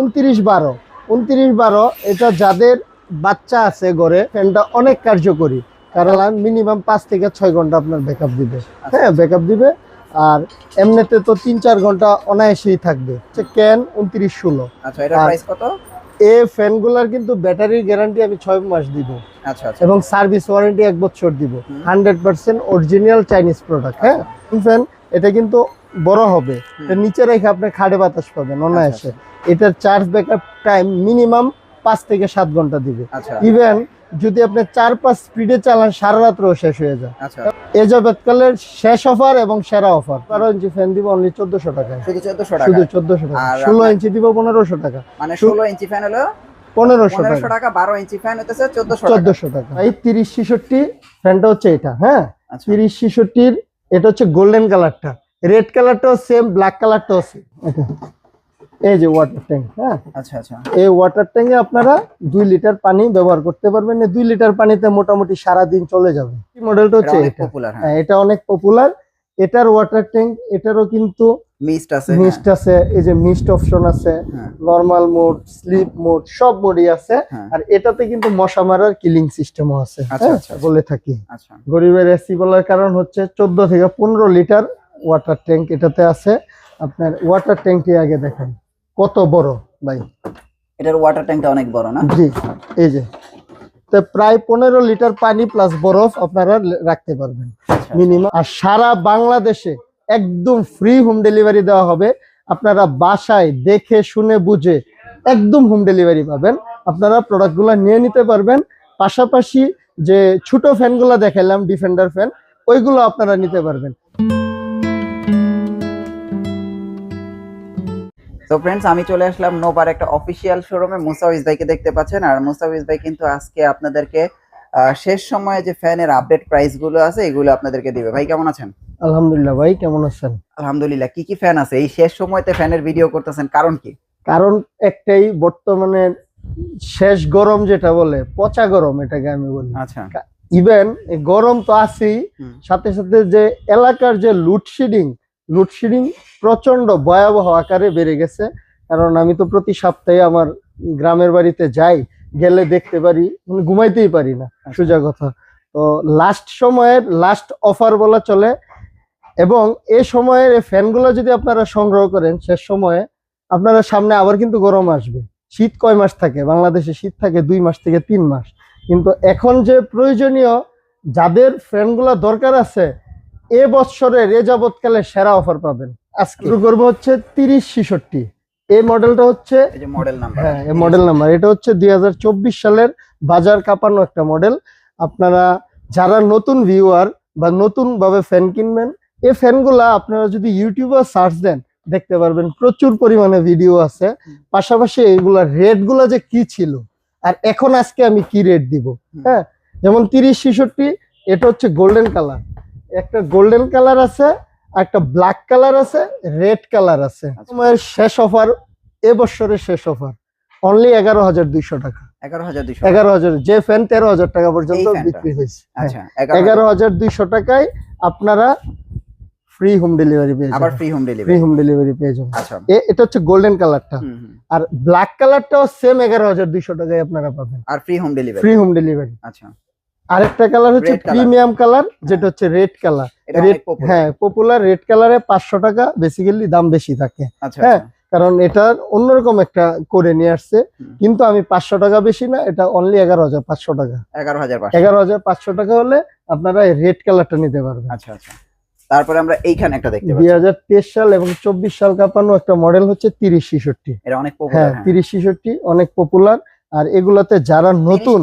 উনত্রিশ বারো। উনত্রিশ বারো এটা যাদের বাচ্চা আছে ঘরে ফ্যানটা অনেক কার্যকরী। কারণ মিনিমাম পাঁচ থেকে ছয় ঘণ্টা আপনার ব্যাকআপ দিবে। হ্যাঁ ব্যাকআপ দিবে। আর এমনিতে তো তিন চার ঘণ্টা অনায়াসেই থাকবে। ক্যান উনত্রিশ ষোলো। আচ্ছা এ ফ্যানগুলার কিন্তু ব্যাটারির গ্যারান্টি আমি ছয় মাস দিব। আচ্ছা আচ্ছা। এবং সার্ভিস ওয়ারেন্টি এক বছর দিব। Hundred percent original Chinese product হ্যাঁ? ফ্যান এটা কিন্তু বড় হবে। নিচে রেখে আপনি খাড়ে বাতাস পাবেন অনায়াসে। আচ্ছা, এটার চার্জ ব্যাকআপ টাইম মিনিমাম পাঁচ থেকে সাত ঘণ্টা দিবে। আচ্ছা। ইভেন যদি আপনি চার পাঁচ স্পিডে চালান সারা রাত্রেও শেষ হয়ে যায়। আচ্ছা। এ যাবৎকালের শেষ অফার এবং সেরা অফার বারো ইঞ্চি ফ্যান দিব অনলি চোদ্দশো টাকা? শুধু চোদ্দশো টাকা। ষোলো ইঞ্চি দিব পনেরোশো টাকা। মানে ষোলো ইঞ্চি ফ্যান হলো পনেরোশো টাকা। বারো ইঞ্চি ফ্যান হতেছে চোদ্দশো টাকা। এই তিরিশ ছেষট্টি ফ্যানটা হচ্ছে এটা হ্যাঁ? আচ্ছা। তিরিশ ছেষট্টির এটা হচ্ছে গোল্ডেন কালারটা রেড কালারটাও সেম ব্ল্যাক কালারটাও সেম এই যে ওয়াটার ট্যাঙ্ক হ্যাঁ? আচ্ছা আচ্ছা। এই ওয়াটার ট্যাঙ্কে আপনারা দুই লিটার পানি ব্যবহার করতে পারবেন। দুই লিটার পানিতে মোটামুটি সারা দিন চলে যাবে। এই মডেলটা হচ্ছে পপুলার হ্যাঁ। হ্যাঁ এটা অনেক পপুলার এটার ওয়াটার ট্যাঙ্ক এটারও কিন্তু মিস্ট আছে মিস্ট আছে এই যে মিস্ট অপশন আছে হ্যাঁ। নর্মাল মোড স্লিপ মোড সব মোডই আছে। হ্যাঁ। আর এটাতে কিন্তু মশা মারার কিলিং সিস্টেমও আছে আচ্ছা, হ্যাঁ, আচ্ছা, আচ্ছা। বলে থাকি। আচ্ছা। গরিবের এসি বলার কারণ হচ্ছে চোদ্দ থেকে পনেরো লিটার ওয়াটার ট্যাঙ্ক এটাতে আছে। আপনার ওয়াটার ট্যাঙ্কটি আগে দেখেন কত বড় ভাই? এটার ওয়াটার ট্যাঙ্কটা অনেক বড় না? জি এই যে। তো প্রায় পনেরো লিটার পানি প্লাস বরফ আপনারা রাখতে পারবেন। আচ্ছা, মিনিমাম আর সারা বাংলাদেশে একদম ফ্রি হোম ডেলিভারি দেওয়া হবে। আপনারা বাসায় দেখে শুনে বুঝে একদম হোম ডেলিভারি পাবেন। আপনারা প্রোডাক্টগুলো নিয়ে নিতে পারবেন। পাশাপাশি যে ছোট ফ্যানগুলো দেখালাম ডিফেন্ডার ফ্যান ওইগুলো আপনারা নিতে পারবেন। তো ফ্রেন্ডস আমি চলে আসলাম নোবার একটা অফিসিয়াল শোরুমে মুসাউইজ ভাইকে দেখতে পাচ্ছেন। আর মুসাউইজ ভাই কিন্তু আজকে আপনাদেরকে শেষ সময়ে যে ফ্যানের আপডেট প্রাইসগুলো আছে এগুলো আপনাদেরকে দিবে। ভাই কেমন আছেন? আলহামদুলিল্লাহ ভাই কেমন আছেন? আলহামদুলিল্লাহ। কি কি ফ্যান আছে? এই শেষ সময়তে ফ্যানের ভিডিও করতেছেন কারণ কি? কারণ একটাই বর্তমানে শেষ গরম যেটা বলে পচা গরম এটাকে আমি বলি। আচ্ছা। ইভেন গরম তো আছেই। সাথে সাথে যে এলাকার যে লোডশেডিং লোডশেডিং প্রচণ্ড ভয়াবহ আকারে বেড়ে গেছে। কারণ আমি তো প্রতি সপ্তাহে আমার গ্রামের বাড়িতে যাই গেলে দেখতে পারি মানে ঘুমাইতেই পারি না আচ্ছা। সোজা কথা। তো লাস্ট সময়ের লাস্ট অফার বলা চলে এবং এ সময়ের এই ফ্যানগুলো যদি আপনারা সংগ্রহ করেন শেষ সময়ে আপনারা সামনে আবার কিন্তু গরম আসবে। শীত কয় মাস থাকে? বাংলাদেশে শীত থাকে দুই মাস থেকে তিন মাস। কিন্তু এখন যে প্রয়োজনীয় যাদের ফ্যানগুলো দরকার আছে এ বৎসরের এ যাবৎকালে সেরা অফার পাবেন। আজকে। শুরু করব হচ্ছে তিরিশ ছেষট্টি। এই মডেলটা হচ্ছে এই যে মডেল নাম্বার হ্যাঁ এই মডেল নাম্বার এটা হচ্ছে দুই হাজার চব্বিশ সালের বাজার কাঁপানো একটা মডেল আপনারা যারা নতুন ভিউয়ার বা নতুন ভাবে ফ্যান কিনবেন এই ফ্যানগুলা আপনারা যদি ইউটিউবে সার্চ দেন দেখতে পারবেন প্রচুর পরিমাণে ভিডিও আছে। পাশাপাশি এইগুলা রেটগুলা যে কি ছিল আর এখন আজকে আমি কি রেট দিব। হ্যাঁ যেমন তিরিশ ছেষট্টি এটা হচ্ছে গোল্ডেন কালার একটা গোল্ডেন কালার আছে একটা ব্ল্যাক কালার আছে রেড কালার আছে। আচ্ছা। সময়ের শেষ অফার এবছরের শেষ অফার অনলি এগারো হাজার দুইশো টাকা। এগারো হাজার যে ফ্যান তেরো হাজার টাকা পর্যন্ত বিক্রি হয়েছে। হ্যাঁ, আচ্ছা এগারো এগারো হাজার দুইশো টাকায় আপনারা ফ্রি হোম ডেলিভারি পেয়ে আবার free home free home delivery পেয়ে যাবেন। আচ্ছা। এ- এটা হচ্ছে গোল্ডেন কালারটা। আর ব্ল্যাক কালারটাও সেম এগারো হাজার দুইশো টাকায় আপনারা পাবেন। আর free home delivery free home delivery আচ্ছা। আরেকটা কালার হচ্ছে প্রিমিয়াম কালার যেটা হচ্ছে রেড কালার রেড হ্যাঁ পপুলার রেড কালারে পাঁচশো টাকা বেসিক্যালি দাম বেশি থাকে। আচ্ছা হ্যাঁ। আচ্ছা। কারণ এটা অন্যরকম একটা করে নিয়ে আসছে। কিন্তু আমি পাঁচশো টাকা বেশি না এটা অনলি এগারো হাজার পাঁচশো টাকা। এগারো হাজার এগারো হাজার পাঁচশো টাকা হলে আপনারা রেড কালারটা নিতে পারবেন। আচ্ছা আচ্ছা। তারপরে আমরা এইখানে একটা দেখতে দুই পাচ্ছি হাজার তেইশ সাল এবং চব্বিশ সাল কাঁপানো একটা মডেল হচ্ছে তিরিশ এটা অনেক হ্যাঁ পপুলার তিরিশ ছেষট্টি অনেক পপুলার আর এগুলাতে যারা নতুন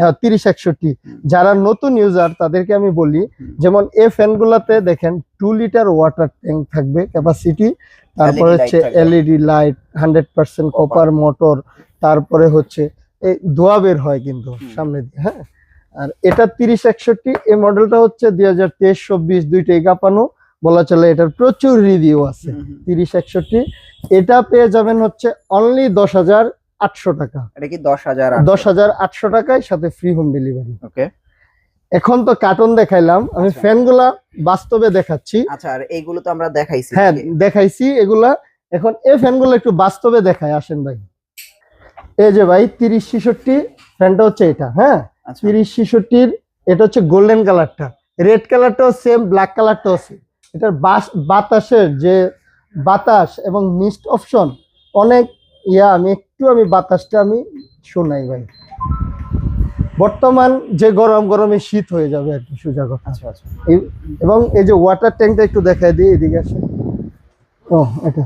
হ্যাঁ তিরিশ একষট্টি যারা নতুন ইউজার তাদেরকে আমি বলি যেমন এ ফ্যান গুলাতে দেখেন টু লিটার ওয়াটার ট্যাঙ্ক থাকবে ক্যাপাসিটি তারপরে হচ্ছে। LED light hundred percent copper motor তারপরে হচ্ছে এই ধোয়া বের হয় কিন্তু। সামনে দিয়ে হ্যাঁ আর এটা তিরিশ একষট্টি এই মডেলটা হচ্ছে দুই হাজার তেইশ চব্বিশ দুইটাই কাঁপানো বলা চলে এটার প্রচুর রিভিউ আছে। তিরিশ একষট্টি এটা পেয়ে যাবেন হচ্ছে অনলি দশ হাজার আটশো টাকা। এটা কি দশ হাজার দশ হাজার আটশো টাকায় সাথে ফ্রি হোম ডেলিভারি ওকে। এখন তো কার্টুন দেখাইলাম। আমি আচ্ছা। ফ্যানগুলা বাস্তবে দেখাচ্ছি। আচ্ছা আর এইগুলো তো আমরা দেখাইছি হ্যাঁ দেখাইছি এগুলা। এখন এই ফ্যানগুলো একটু বাস্তবে দেখায় আসেন ভাই। এই যে ভাই তিরিশ ছেষট্টি ফ্যানটা হচ্ছে এটা হ্যাঁ? আচ্ছা। তিরিশ ছেষট্টির এটা হচ্ছে গোল্ডেন কালারটা রেড কালারটাও সেম ব্ল্যাক কালারটাও সেম এটার বাতাসের যে বাতাস এবং মিস্ট অপশন অনেক ইয়া আমি একটু আমি বাতাসটা আমি শোনাই ভাই। বর্তমান যে গরম গরমে শীত হয়ে যাবে আর কি সোজা কথা। আচ্ছা আচ্ছা। এবং এই যে ওয়াটার ট্যাঙ্কটা একটু দেখাই দিই এদিকে আসে। ও এটা।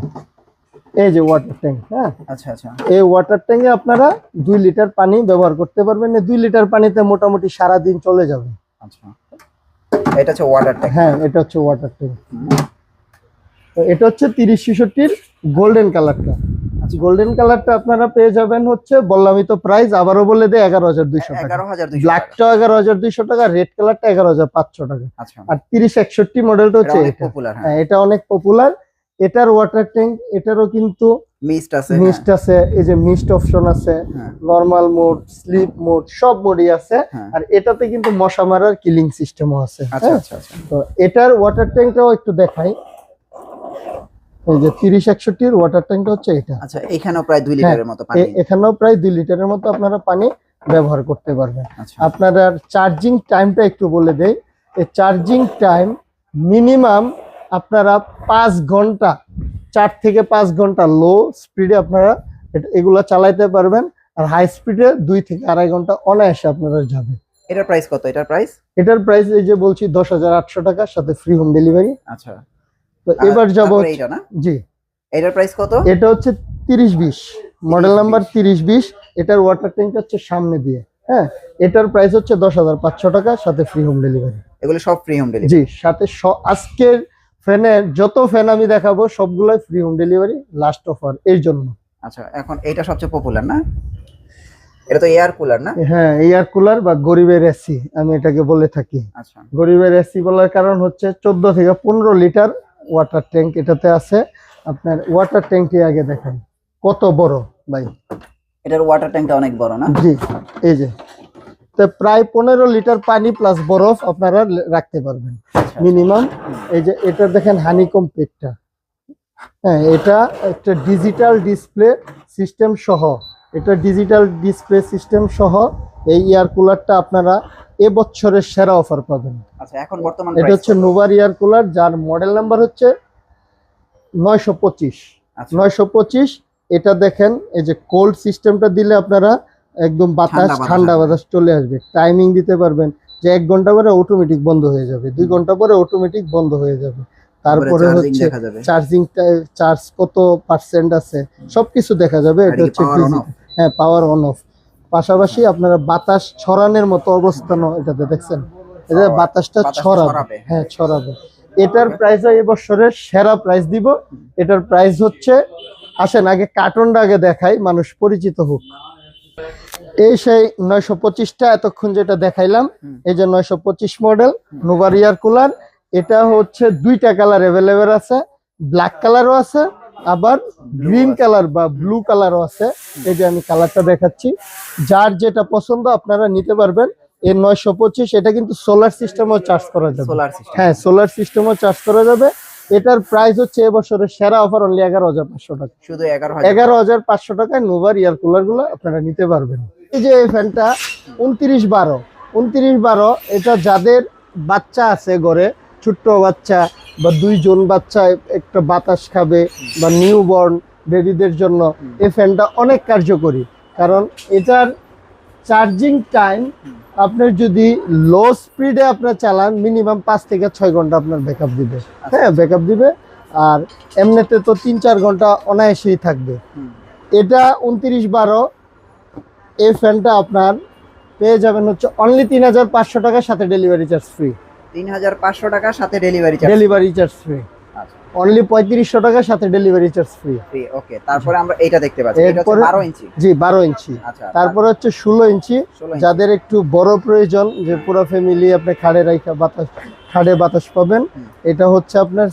এই যে ওয়াটার ট্যাঙ্ক হ্যাঁ? আচ্ছা আচ্ছা। এই ওয়াটার ট্যাঙ্কে আপনারা দুই লিটার পানি ব্যবহার করতে পারবেন দুই লিটার পানিতে মোটামুটি সারা দিন চলে যাবে। আচ্ছা। এটা হচ্ছে ওয়াটার ট্যাঙ্ক হ্যাঁ এটা হচ্ছে ওয়াটার ট্যাঙ্ক তো এটা হচ্ছে তিরিশ ছেষট্টির গোল্ডেন কালারটা গোল্ডেন কালারটা আপনারা পেয়ে যাবেন হচ্ছে বললামই তো প্রাইস আবারও বলে দেয় এগারো হাজার দুইশো টাকা। ব্ল্যাকটা এগারো হাজার দুইশো টাকা রেড কালারটা এগারো হাজার পাঁচশো টাকা। আচ্ছা। আর তিরিশ একষট্টি মডেলটা এটা হচ্ছে অনেক এটা। হ্যাঁ। হ্যাঁ এটা অনেক পপুলার এটার ওয়াটার ট্যাঙ্ক এটারও কিন্তু মিস্ট আছে মিস্ট আছে এই যে মিস্ট অপশন আছে হ্যাঁ। নর্মাল মোড স্লিপ মোড সব মোডই আছে। হ্যাঁ। আর এটাতে কিন্তু মশা মারার কিলিং সিস্টেমও আছে আচ্ছা হ্যাঁ? আচ্ছা আচ্ছা। তো এটার ওয়াটার ট্যাঙ্কটাও একটু দেখাই। এই যে তিরিশ একষট্টির ওয়াটার ট্যাঙ্কটা হচ্ছে এটা। আচ্ছা এখানেও প্রায় দুই লিটারের মতো পানি। এখানেও প্রায় দুই লিটারের মতো আপনারা পানি ব্যবহার করতে পারবেন। আপনারা চার্জিং টাইমটা একটু বলে দেই। এই চার্জিং টাইম মিনিমাম আপনারা পাঁচ ঘণ্টা চার থেকে পাঁচ ঘণ্টা লো স্পিডে আপনারা এগুলা চালাইতে পারবেন। আর হাই স্পিডে দুই থেকে আড়াই ঘণ্টা অনায়াসে আপনারা যাবেন। এটার প্রাইস কত? এটার প্রাইস এটার প্রাইস এই যে বলছি দশ হাজার আটশো টাকা সাথে ফ্রি হোম ডেলিভারি আচ্ছা। তো এবার যাব এইটা না? জি। এটার প্রাইস কত? এটা হচ্ছে তিরিশ বিশ। মডেল নাম্বার তিরিশ বিশ। এটার ওয়াটার ট্যাঙ্কটা হচ্ছে সামনে দিয়ে। হ্যাঁ? এটার প্রাইস হচ্ছে দশ হাজার পাঁচশো টাকা সাথে ফ্রি হোম ডেলিভারি এগুলো সব ফ্রি হোম ডেলিভারি জি সাথে আজকের ফ্যানের যত ফ্যান আমি দেখাবো সবগুলোই free home delivery last offer এর জন্য। আচ্ছা এখন এইটা সবচেয়ে পপুলার না? এটা তো এয়ার কুলার না? হ্যাঁ এয়ার কুলার বা গরিবের এসি আমি এটাকে বলে থাকি। আচ্ছা। গরিবের এসি বলার কারণ হচ্ছে চোদ্দ থেকে পনেরো লিটার ওয়াটার ট্যাঙ্ক এটাতে আছে। আপনার ওয়াটার ট্যাঙ্কটি আগে দেখেন কত বড় ভাই? এটার ওয়াটার ট্যাঙ্কটা অনেক বড় না? জি এই যে। তো প্রায় পনেরো লিটার পানি প্লাস বরফ আপনারা রাখতে পারবেন মিনিমাম এই যে এটা দেখেন হানিকম পেটটা। হ্যাঁ এটা একটা ডিজিটাল ডিসপ্লে সিস্টেম সহ এটা ডিজিটাল ডিসপ্লে সিস্টেম সহ এই এয়ার কুলারটা আপনারা এবছরের সেরা অফার পাবেন। আচ্ছা এখন বর্তমান এটা হচ্ছে? নোভার এয়ার কুলার যার মডেল নাম্বার হচ্ছে নয়শো পঁচিশ। আচ্ছা। নয়শো পঁচিশ এটা দেখেন এই যে কোল্ড সিস্টেমটা দিলে আপনারা একদম বাতাস ঠান্ডা বাতাস চলে আসবে। টাইমিং দিতে পারবেন যে এক ঘণ্টা পরে অটোমেটিক বন্ধ হয়ে যাবে। দুই ঘণ্টা পরে অটোমেটিক বন্ধ হয়ে যাবে। তারপরে হচ্ছে চার্জিং চার্জ কত পার্সেন্ট আছে? সবকিছু দেখা যাবে। এটা হচ্ছে হ্যাঁ পাওয়ার অন অফ পাশাপাশি আপনারা বাতাস ছড়ানোর মতো অবস্থানও এটাতে দেখছেন। এটা বাতাসটা ছড়াবে। হ্যাঁ ছড়াবে। এটার প্রাইস এবছরের সেরা প্রাইস দিব। এটার প্রাইস হচ্ছে আসেন আগে কার্টনটা আগে দেখাই মানুষ পরিচিত হোক। এই সেই নয়শো পঁচিশটা এতক্ষণ যেটা দেখাইলাম এই যে নয়শো পঁচিশ মডেল নোভার ইয়ার কুলার এটা হচ্ছে দুইটা কালার অ্যাভেলেবেল আছে ব্ল্যাক কালারও আছে আবার গ্রিন কালার বা ব্লু কালারও আছে। এই যে আমি কালারটা দেখাচ্ছি। যার যেটা পছন্দ আপনারা নিতে পারবেন। এর নয়শো পঁচিশ এটা কিন্তু সোলার সিস্টেমও চার্জ করা যাবে। সোলার সিস্টেম হ্যাঁ সোলার সিস্টেমও চার্জ করা যাবে। এটার প্রাইস হচ্ছে এবছরের সেরা অফার অনলি এগারো হাজার পাঁচশো টাকা। শুধু এগারো হাজার। পাঁচশো টাকায় নোভার এয়ার কুলারগুলো আপনারা নিতে পারবেন। এই যে এই ফ্যানটা উনত্রিশ বারো। উনত্রিশ বারো এটা যাদের বাচ্চা আছে ঘরে ছোট্ট বাচ্চা বা দুইজন বাচ্চা একটা বাতাস খাবে বা নিউ বর্ন বেবিদের জন্য এই ফ্যানটা অনেক কার্যকরী। কারণ এটার চার্জিং টাইম আপনার যদি লো স্পিডে আপনার চালান মিনিমাম পাঁচ থেকে ছয় ঘণ্টা আপনার ব্যাকআপ দিবে। হ্যাঁ ব্যাকআপ দিবে। আর এমনিতে তো তিন চার ঘণ্টা অনায়াসেই থাকবে। এটা উনত্রিশ বারো, এই ফ্যানটা আপনার পেয়ে যাবেন হচ্ছে অনলি তিন হাজার পাঁচশো টাকার সাথে ডেলিভারি চার্জ ফ্রি তিন হাজার পাঁচশো টাকার সাথে delivery charge delivery charge free আচ্ছা। অনলি পঁয়ত্রিশশো টাকার সাথে delivery charge free free okay তারপরে আমরা এইটা দেখতে পাচ্ছি। এটা হচ্ছে এরপরে- বারো ইঞ্চি। জি বারো ইঞ্চি। আচ্ছা তারপরে হচ্ছে ষোলো ইঞ্চি। যাদের একটু বড় প্রয়োজন যে পুরো ফ্যামিলি আপনি খাড়ে রাইখা বাতাস খাড়ে বাতাস পাবেন। এটা হচ্ছে আপনার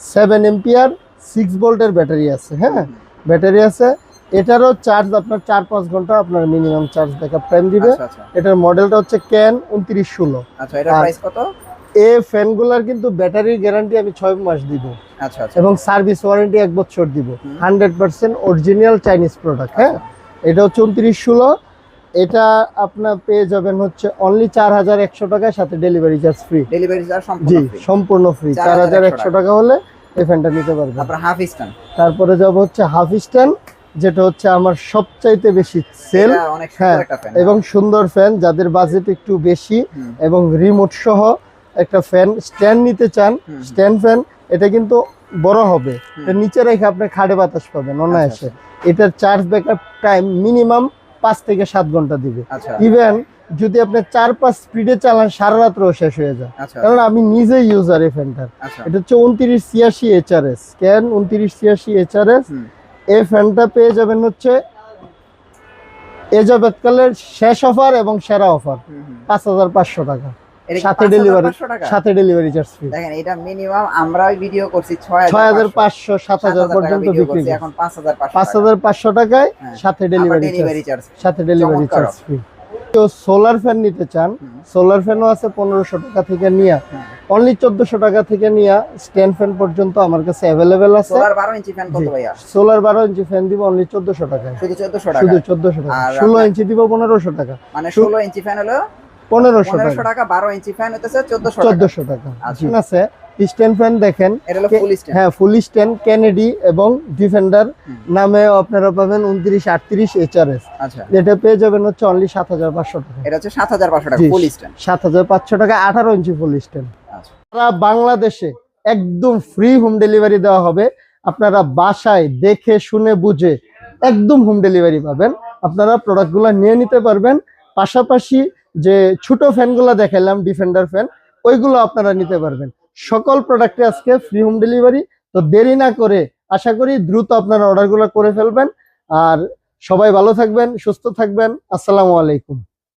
সেভেন এম্পিয়ার সিক্স ভোল্টের ব্যাটারি আছে হ্যাঁ? ব্যাটারি আছে এটারও চার্জ আপনার চার পাঁচ ঘণ্টা আপনার মিনিমাম চার্জ ব্যাকআপ টাইম দিবে। আচ্ছা আচ্ছা। এটার মডেলটা হচ্ছে ক্যান উনত্রিশ ষোলো। আচ্ছা এটার প্রাইস কত? এই ফ্যানগুলোর কিন্তু ব্যাটারির গ্যারান্টি আমি ছয় মাস দিব। আচ্ছা এবং সার্ভিস ওয়ারেন্টি এক বছর দিব। Hundred percent original Chinese product হ্যাঁ? এটা হচ্ছে উনত্রিশ ষোলো। এটা আপনার পেয়ে যাবেন হচ্ছে অনলি চার হাজার একশো টাকার সাথে delivery charge free delivery charge জি সম্পূর্ণ ফ্রি চার হাজার একশো টাকা। হলে এই ফ্যানটা নিতে পারবেন। তারপরে যাব হচ্ছে হাফ স্ট্যান্ড যেটা হচ্ছে আমার সবচাইতে বেশি সেল। হ্যাঁ, এবং সুন্দর ফ্যান যাদের বাজেট একটু বেশি এবং রিমোট সহ একটা ফ্যান স্ট্যান্ড নিতে চান স্ট্যান্ড ফ্যান এটা কিন্তু বড় হবে। এটা নিচে রেখে আপনি খাড়ে বাতাস পাবেন অনায়াসে। আচ্ছা, এটার চার্জ ব্যাকআপ টাইম মিনিমাম পাঁচ থেকে সাত ঘণ্টা দিবে। আচ্ছা। ইভেন যদি আপনি চার পাঁচ স্পিডে চালান সারা রাত্রেও শেষ হয়ে যায়। আচ্ছা। কারণ আমি নিজে ইউজার এই ফ্যানটার আচ্ছা। এটা হচ্ছে উনত্রিশ ছিয়াশি এইচআরএস ক্যান উনত্রিশ ছিয়াশি এইচআরএস। এই ফ্যানটা পেয়ে যাবেন হচ্ছে এজাবেতকালের শেষ অফার এবং সেরা অফার। পাঁচ হাজার পাঁচশো টাকা। সাথে ডেলিভারি সাথে ডেলিভারি চার্জ ফ্রি দেখেন এটা মিনিমাম আমরা ভিডিও করছি ছয় ছয় হাজার পাঁচশো। সাত হাজার পর্যন্ত বিক্রি করে এখন পাঁচ হাজার পাঁচ হাজার পাঁচশো টাকায় হ্যাঁ। সাথে ডেলিভারি ডেলিভারি চার্জ সাথে ডেলিভারি চার্জ ফ্রি তো সোলার ফ্যান নিতে চান। সোলার ফ্যানও আছে পনেরোশো টাকা থেকে নিয়ে। অনলি চোদ্দশো টাকা থেকে নিয়ে স্ট্যান্ড ফ্যান পর্যন্ত আমার কাছে অ্যাভেলেবেল আছে। সোলার বারো ইঞ্চি ফ্যান দিব অনলি চোদ্দশো টাকা। শুধু চোদ্দশো টাকা? ষোলো ইঞ্চি দিব পনেরোশো টাকা। মানে ষোলো ইঞ্চি ফ্যান হলো পনেরোশো টাকা। বারো ইঞ্চি ফ্যান হতেছে চোদ্দশো টাকা। চোদ্দশো টাকা। আচ্ছা। আছে? স্ট্যান্ড ফ্যান দেখেন। এটা স্ট্যান্ড হ্যাঁ ফুল স্ট্যান্ড ক্যানেডি এবং ডিফেন্ডার। নামে আপনারা পাবেন উনত্রিশ আটত্রিশ এইচআরএস আচ্ছা। যেটা পেয়ে যাবেন হচ্ছে অনলি সাত হাজার পাঁচশো টাকা। এটা হচ্ছে সাত হাজার পাঁচশো টাকা ফুল স্ট্যান্ড সাত হাজার পাঁচশো টাকা আঠারো ইঞ্চি ফুল স্ট্যান্ড আচ্ছা। সারা বাংলাদেশে একদম ফ্রি হোম ডেলিভারি দেওয়া হবে। আপনারা বাসায় দেখে শুনে বুঝে একদম হোম ডেলিভারি পাবেন। আপনারা প্রোডাক্টগুলো নিয়ে নিতে পারবেন। পাশাপাশি যে ছোট ফ্যানগুলো দেখালাম ডিফেন্ডার ফ্যান ওইগুলো আপনারা নিতে পারবেন। সকল প্রোডাক্টে আজকে ফ্রি হোম ডেলিভারি তো দেরি না করে আশা করি দ্রুত আপনারা অর্ডারগুলো করে ফেলবেন। আর সবাই ভালো থাকবেন, সুস্থ থাকবেন। আসসালামু আলাইকুম।